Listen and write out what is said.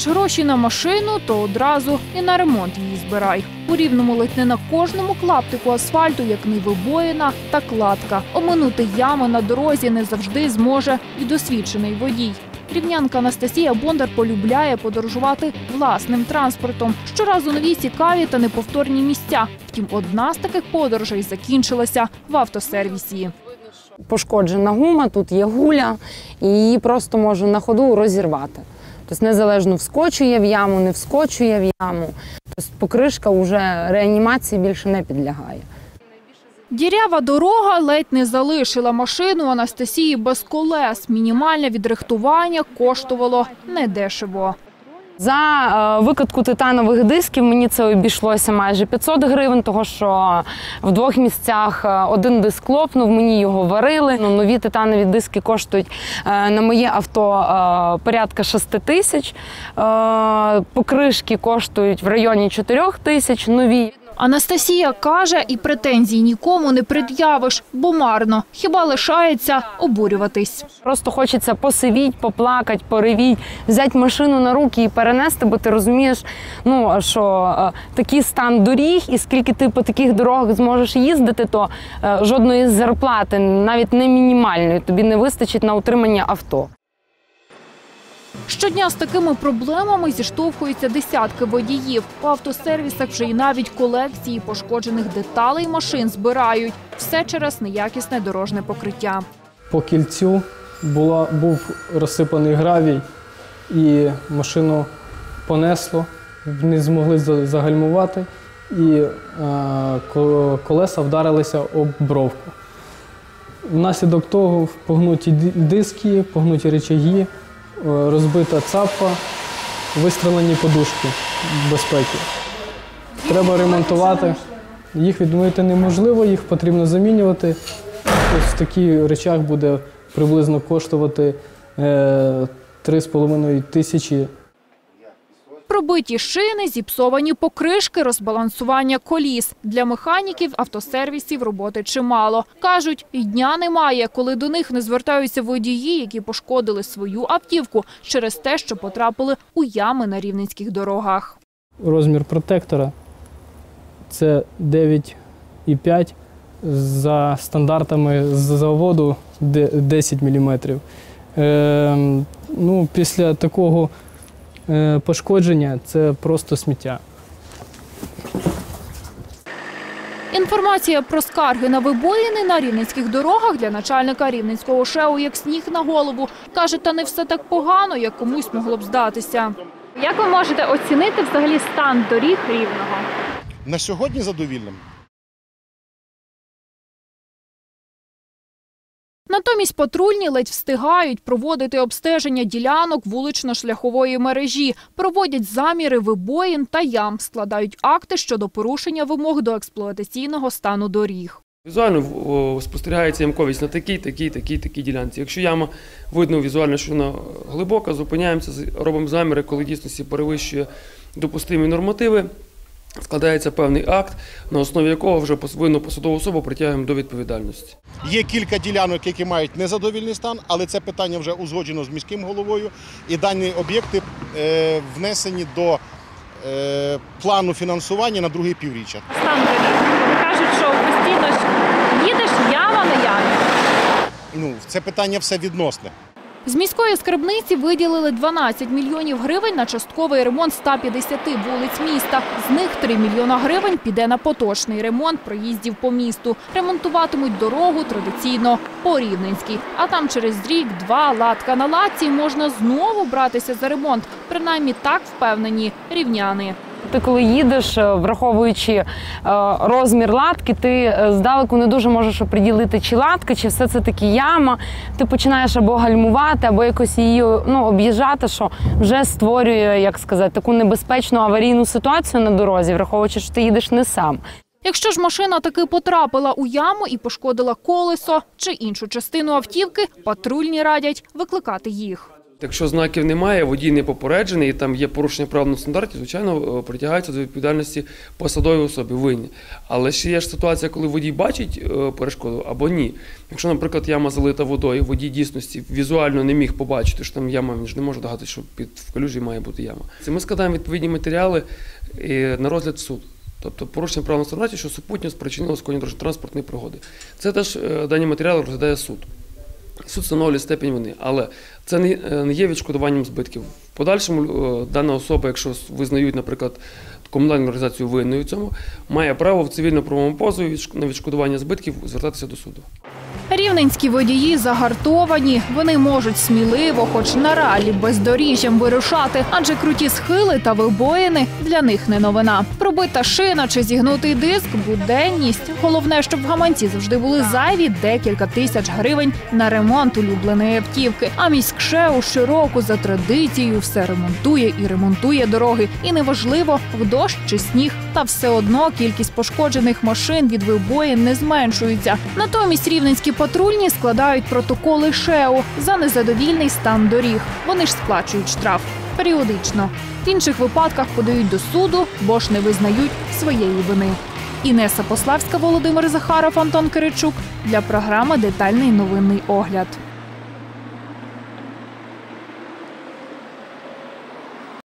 Маєш гроші на машину, то одразу і на ремонт її збирай. У рівному ледь не на кожному клаптику асфальту, як не вибоїна та кладка. Оминути ями на дорозі не завжди зможе і досвідчений водій. Рівнянка Анастасія Бондар полюбляє подорожувати власним транспортом. Щоразу нові цікаві та неповторні місця. Втім, одна з таких подорожей закінчилася в автосервісі. пошкоджена гума, тут є гуля, і її просто можу на ходу розірвати. Тобто незалежно вскочує в яму, не вскочує в яму. Тобто покришка вже реанімації більше не підлягає. Дірява дорога ледь не залишила машину Анастасії без колес. Мінімальне відрихтування коштувало недешево. За е, викатку титанових дисків мені це обійшлося майже 500 гривень, тому що в двох місцях е, один диск лопнув, мені його варили. Ну, нові титанові диски коштують е, на моє авто порядка 6 тисяч. Покришки коштують в районі 4 тисяч нові. Анастасія каже, і претензій нікому не пред'явиш, бо марно. Хіба лишається обурюватись. Просто хочеться посивіть, поплакати, поревіть, взяти машину на руки і перенести, бо ти розумієш, ну що е, такий стан доріг, і скільки ти по таких дорогах зможеш їздити, то е, жодної зарплати, навіть не мінімальної, тобі не вистачить на утримання авто. Щодня з такими проблемами зіштовхуються десятки водіїв. У автосервісах вже і навіть колекції пошкоджених деталей машин збирають. Все через неякісне дорожне покриття. По кільцю була, був розсипаний гравій, і машину понесло, не змогли загальмувати, і е, колеса вдарилися об бровку. Внаслідок того погнуті диски, погнуті речаги, розбита цапа, вистрелені подушки безпеки. Треба ремонтувати. Їх відмити неможливо, їх потрібно замінювати. Ось такий речах буде приблизно коштувати е, 3,5 тисячі Пробиті шини, зіпсовані покришки, розбалансування коліс. Для механіків автосервісів роботи чимало. Кажуть, і дня немає, коли до них не звертаються водії, які пошкодили свою автівку через те, що потрапили у ями на рівненських дорогах. розмір протектора. Це 9,5 за стандартами заводу 10 мм. Е, ну, після такого пошкодження це просто сміття. Інформація про скарги на вибоїни на рівненських дорогах для начальника рівненського ШЕУ як сніг на голову. Каже, та не все так погано, як комусь могло б здатися. Як ви можете оцінити взагалі стан доріг рівного? На сьогодні задовільним. Натомість патрульні ледь встигають проводити обстеження ділянок вулично-шляхової мережі, проводять заміри вибоїн та ям, складають акти щодо порушення вимог до експлуатаційного стану доріг. Візуально спостерігається ямковість на такій, такій, такій, такій ділянці. Якщо яма видно візуально, що вона глибока, зупиняємося, робимо заміри, коли дійсності перевищує допустимі нормативи. Складається певний акт, на основі якого вже винну посадову особу притягуємо до відповідальності. Є кілька ділянок, які мають незадовільний стан, але це питання вже узгоджено з міським головою. І дані об'єкти е, внесені до е, плану фінансування на друге півріччя. Стан. Кажуть, що постійно їдеш яма на ямі. Ну, це питання все відносне. З міської скарбниці виділили 12 мільйонів гривень на частковий ремонт 150 вулиць міста. З них 3 мільйона гривень піде на поточний ремонт проїздів по місту. Ремонтуватимуть дорогу традиційно по Рівненській. А там через рік-два латка на латці можна знову братися за ремонт. Принаймні так впевнені рівняни. Ти коли їдеш, е, враховуючи е, розмір латки, ти е, здалеку не дуже можеш оприділити, чи латка, чи все це таки яма. Ти починаєш або гальмувати, або якось її ну, об'їжджати, що вже створює, як сказати, таку небезпечну аварійну ситуацію на дорозі, враховуючи, що ти їдеш не сам. Якщо ж машина таки потрапила у яму і пошкодила колесо чи іншу частину автівки, патрульні радять викликати їх. Якщо знаків немає, водій не попереджений і там є порушення прав на стандарті, звичайно, е, притягається до відповідальності посадової особи винні. Але ще є ж ситуація, коли водій бачить е, перешкоду або ні. Якщо, наприклад, яма залита водою, водій дійсності візуально не міг побачити, що там яма, він ж не може догадати, що під в калюжі має бути яма. Це ми складаємо відповідні матеріали е, на розгляд в суд. Тобто порушення прав на стандарті, що супутньо спричинило скоєння дорожньо-транспортної пригоди. Це теж дані матеріали розглядає суд. Суд встановлює степень вини, але це не, е, є відшкодуванням збитків. В подальшому е, дана особа, якщо визнають, наприклад, комунальну організацію винною цьому, має право в цивільно-правовому позові відшк- на відшкодування збитків звертатися до суду. Рівненські водії загартовані. Вони можуть сміливо, хоч на ралі бездоріжжям вирушати, адже круті схили та вибоїни для них не новина. Пробита шина чи зігнутий диск буденність. Головне, щоб в гаманці завжди були зайві декілька тисяч гривень на ремонт улюбленої автівки. А міськшеу щороку за традицією все ремонтує і ремонтує дороги. І неважливо, в дощ чи сніг, та все одно кількість пошкоджених машин від вибоїн не зменшується. Натомість рівненські патрульні складають протоколи ШЕО за незадовільний стан доріг. Вони ж сплачують штраф періодично. В інших випадках подають до суду, бо ж не визнають своєї вини. Інеса Пославська, Володимир Захаров, Антон Киричук для програми Детальний новинний огляд.